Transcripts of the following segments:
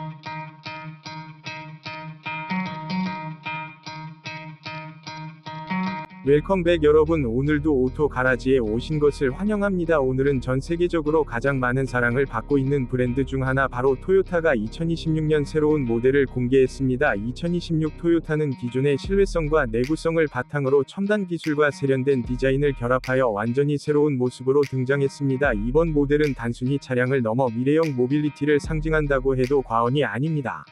thank you. 웰컴백 여러분 오늘도 오토 가라지에 오신 것을 환영합니다. 오늘은 전 세계적으로 가장 많은 사랑을 받고 있는 브랜드 중 하나 바로 토요타가 2026년 새로운 모델을 공개했습니다. 2026 토요타는 기존의 실외성과 내구성을 바탕으로 첨단 기술과 세련된 디자인을 결합하여 완전히 새로운 모습으로 등장했습니다. 이번 모델은 단순히 차량을 넘어 미래형 모빌리티를 상징한다고 해도 과언이 아닙니다.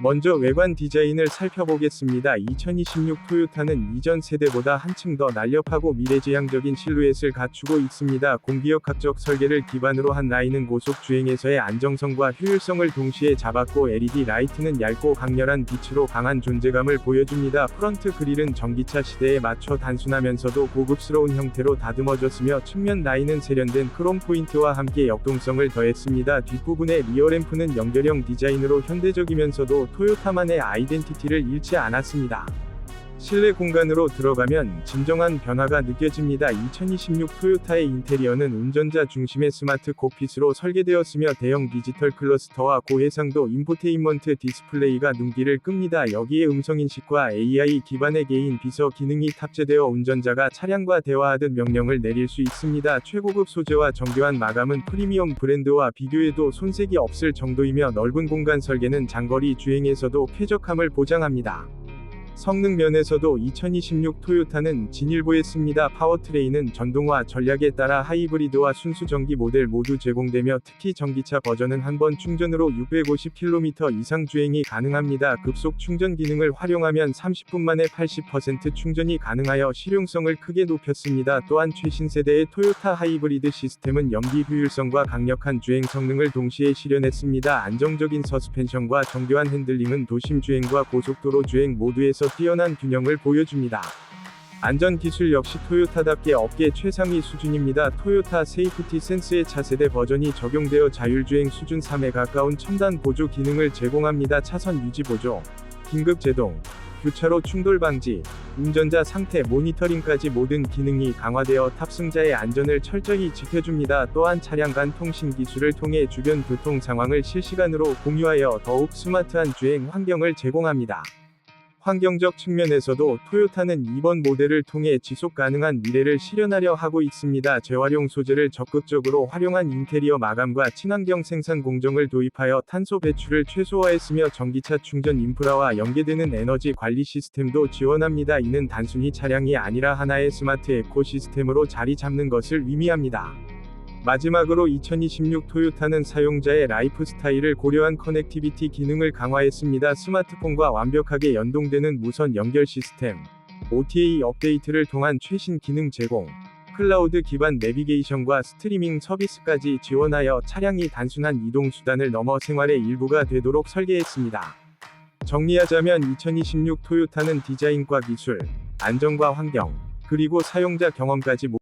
먼저 외관 디자인을 살펴보겠습니다. 2026 토요타는 이전 세대보다 한층 더 날렵하고 미래지향적인 실루엣을 갖추고 있습니다. 공기역학적 설계를 기반으로 한 라인은 고속 주행에서의 안정성과 효율성을 동시에 잡았고 LED 라이트는 얇고 강렬한 빛으로 강한 존재감을 보여줍니다. 프런트 그릴은 전기차 시대에 맞춰 단순하면서도 고급스러운 형태로 다듬어졌으며 측면 라인은 세련된 크롬 포인트와 함께 역동성을 더했습니다. 뒷부분의 리어램프는 연결형 디자인으로 현대적이면서도 토요타만의 아이덴티티를 잃지 않았습니다. 실내 공간으로 들어가면 진정한 변화가 느껴집니다. 2026 토요타의 인테리어는 운전자 중심의 스마트 콕핏으로 설계되었으며 대형 디지털 클러스터와 고해상도 인포테인먼트 디스플레이가 눈길을 끕니다. 여기에 음성인식과 AI 기반의 개인 비서 기능이 탑재되어 운전자가 차량과 대화하듯 명령을 내릴 수 있습니다. 최고급 소재와 정교한 마감은 프리미엄 브랜드와 비교해도 손색이 없을 정도이며 넓은 공간 설계는 장거리 주행에서도 쾌적함을 보장합니다. 성능 면에서도 2026 토요타는 진일보했습니다. 파워트레인은 전동화 전략에 따라 하이브리드와 순수 전기 모델 모두 제공되며 특히 전기차 버전은 한 번 충전으로 650km 이상 주행이 가능합니다. 급속 충전 기능을 활용하면 30분 만에 80% 충전이 가능하여 실용성을 크게 높였습니다. 또한 최신 세대의 토요타 하이브리드 시스템은 연비 효율성과 강력한 주행 성능을 동시에 실현했습니다. 안정적인 서스펜션과 정교한 핸들링은 도심 주행과 고속도로 주행 모두에서 뛰어난 균형을 보여줍니다. 안전 기술 역시 토요타답게 업계 최상위 수준입니다. 토요타 세이프티 센스의 차세대 버전이 적용되어 자율주행 수준 3에 가까운 첨단 보조 기능을 제공합니다. 차선 유지 보조, 긴급 제동, 교차로 충돌 방지, 운전자 상태 모니터링까지 모든 기능이 강화되어 탑승자의 안전을 철저히 지켜줍니다. 또한 차량 간 통신 기술을 통해 주변 교통 상황을 실시간으로 공유하여 더욱 스마트한 주행 환경을 제공합니다. 환경적 측면에서도 토요타는 이번 모델을 통해 지속 가능한 미래를 실현하려 하고 있습니다. 재활용 소재를 적극적으로 활용한 인테리어 마감과 친환경 생산 공정을 도입하여 탄소 배출을 최소화했으며 전기차 충전 인프라와 연계되는 에너지 관리 시스템도 지원합니다. 이는 단순히 차량이 아니라 하나의 스마트 에코시스템으로 자리 잡는 것을 의미합니다. 마지막으로 2026 토요타는 사용자의 라이프 스타일을 고려한 커넥티비티 기능을 강화했습니다. 스마트폰과 완벽하게 연동되는 무선 연결 시스템, OTA 업데이트를 통한 최신 기능 제공, 클라우드 기반 내비게이션과 스트리밍 서비스까지 지원하여 차량이 단순한 이동 수단을 넘어 생활의 일부가 되도록 설계했습니다. 정리하자면 2026 토요타는 디자인과 기술, 안정과 환경, 그리고 사용자 경험까지